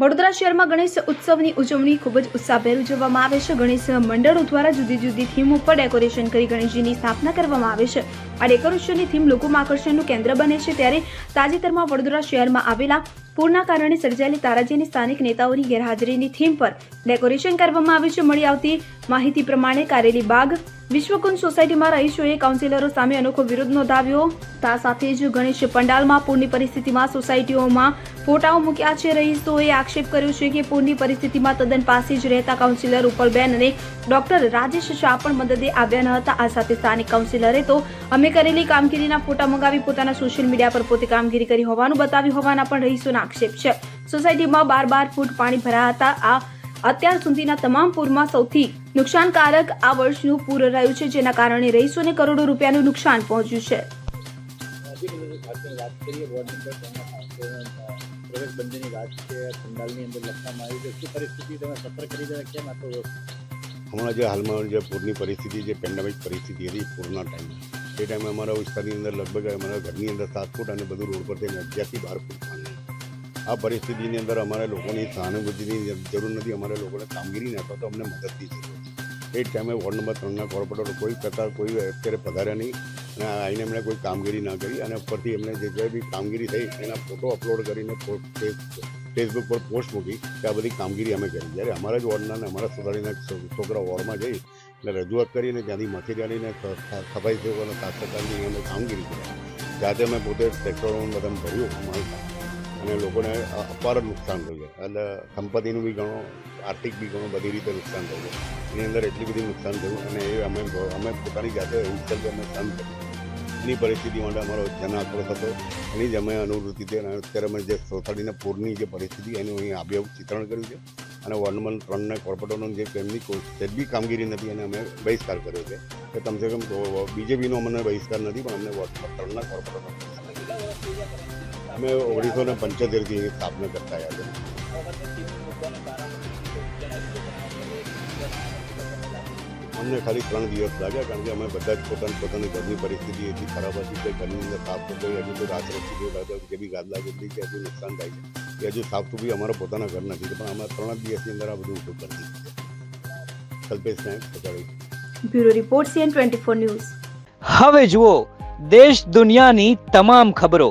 વડોદરા શહેરમાં ગણેશ ઉત્સવની ઉજવણી ખૂબ જ ઉત્સાહભેર ઉજવવામાં આવે છે. ગણેશ મંડળો દ્વારા જુદી જુદી થીમ ઉપર ડેકોરેશન કરી ગણેશજીની સ્થાપના કરવામાં આવે છે. આ ડેકોરેશનની થીમ લોકોમાં આકર્ષણનું કેન્દ્ર બને છે ત્યારે તાજેતરમાં વડોદરા શહેરમાં આવેલા પૂરના કારણે સર્જાયેલી તારાજીની સ્થાનિક નેતાઓની ગેરહાજરીની થીમ પર ડેકોરેશન કરવામાં આવ્યું છે. મળી આવતી માહિતી પ્રમાણે કારેલી બાગ વિશ્વકુંજ સોસાયટીમાં રહીશોએ કાઉન્સિલરો સામે અનોખો વિરોધ નોંધાવ્યો. તા સાથે જ ગણેશ પંડાલમાં પૂરની પરિસ્થિતિમાં સોસાયટીઓમાં ફોટાઓ મૂક્યા છે. રહીશોએ આક્ષેપ કર્યો છે કે પૂરની પરિસ્થિતિમાં તદ્દન પાસે જ રહેતા કાઉન્સિલર ઉપલબેન અને ડોક્ટર રાજેશ શાહ પણ મદદે આવ્યા ન હતા. આ સાથે સ્થાનિક કાઉન્સિલરે તો અમે કરેલી કામગીરીના ફોટા મંગાવી પોતાના સોશિયલ મીડિયા પર પોતે કામગીરી કરી હોવાનું બતાવ્યું હોવાના પણ રહીશોના આક્ષેપ છે. સોસાયટીમાં બાર બાર ફૂટ પાણી ભરાયા હતા. આ અત્યાર સુધીના તમામ પૂરમાં સૌથી નુકસાનકારક આ વર્ષનું પૂર રહ્યું છે, જેના કારણે રહીશોને કરોડો રૂપિયાનું નુકસાન પહોંચ્યું છે. તમે સફર કરી હમણાં જે હાલમાં જે પૂરની પરિસ્થિતિ, જે પેન્ડેમિક પરિસ્થિતિ હતી પૂરના ટાઈમે એ ટાઈમે અમારા વિસ્તારની અંદર લગભગ અમારા ઘરની અંદર સાત ફૂટ અને બધું રોડ પર થઈને અગિયારથી બાર ફૂટ પાણી આ પરિસ્થિતિની અંદર અમારે લોકોની સહાનુભૂતિની જરૂર નથી. અમારે લોકોને કામગીરી ન તો અમને મદદની જરૂર છે. એ જ ટાઈમે વોર્ડ નંબર ત્રણના કોર્પોરેટર કોઈ પ્રકાર કોઈ અત્યારે પધાર્યા નહીં અને આવીને એમણે કોઈ કામગીરી ના કરી અને ઉપરથી એમણે જે જે બી કામગીરી થઈ એના ફોટો અપલોડ કરીને ફેસબુક પર પોસ્ટ મૂકી કે આ બધી કામગીરી અમે કરી. જ્યારે અમારા જ વોર્ડના અને અમારા સુધારીના છોકરા વોર્ડમાં જઈ એટલે રજૂઆત કરીને ત્યાંથી સ- સફાઈ સેવકોને સાફ સફાઈની અમે કામગીરી કરી. જાતે અમે પોતે ટ્રેક્ટરો બધા ભર્યું, માલ અને લોકોને અપાર નુકસાન થયું છે. એટલે સંપત્તિનું બી ઘણો, આર્થિક બી ઘણું બધી રીતે નુકસાન થયું એની અંદર એટલી બધી નુકસાન થયું અને એ અમે અમે પોતાની જાતે ઇન્સલ્ટ અમે શાંત એની પરિસ્થિતિ માટે અમારો જન આક્રોશ હતો એની જ અમે અનુવૃત્તિ થઈ અને અત્યારે અમે જે સોસાયટીના પૂરની જે પરિસ્થિતિ, એનું અહીં આબેહૂબ ચિત્રણ કર્યું છે. અને વોર્ડ ત્રણને કોર્પોરેટરનો જે તેમની કોઈ કામગીરી નથી અને અમે બહિષ્કાર કર્યો છે. કે કમસે કમ બીજેપીનો અમને બહિષ્કાર નથી, પણ અમને ત્રણના કોર્પોરેટરનો અમે ઓગણીસો ને પંચોતેરથી એની સ્થાપના કરતા આવ્યા છે આ વખતે ટીમ મૂકવાનું કારણ અમને ખાલી ત્રણ દિવસ લાગ્યા કારણ કે અમે બધા જ પોતાની પોતાની ઘરની પરિસ્થિતિ એટલી ખરાબ હતી કે ઘરની અંદર સાફ સફાઈ હજુ તો રાત્રે સુધી જે બી ગાદલા જેટલી કે હજુ નુકસાન થાય છે એ હજુ સાફ સુફી અમારા પોતાના ઘર નથી પણ અમે ત્રણ જ દિવસની અંદર આ બધું ઊભું કરી દીધું છે Kalpesh Nayak સચાવી bureau report CN twenty four news હવે જુઓ દેશ દુનિયાની તમામ ખબરો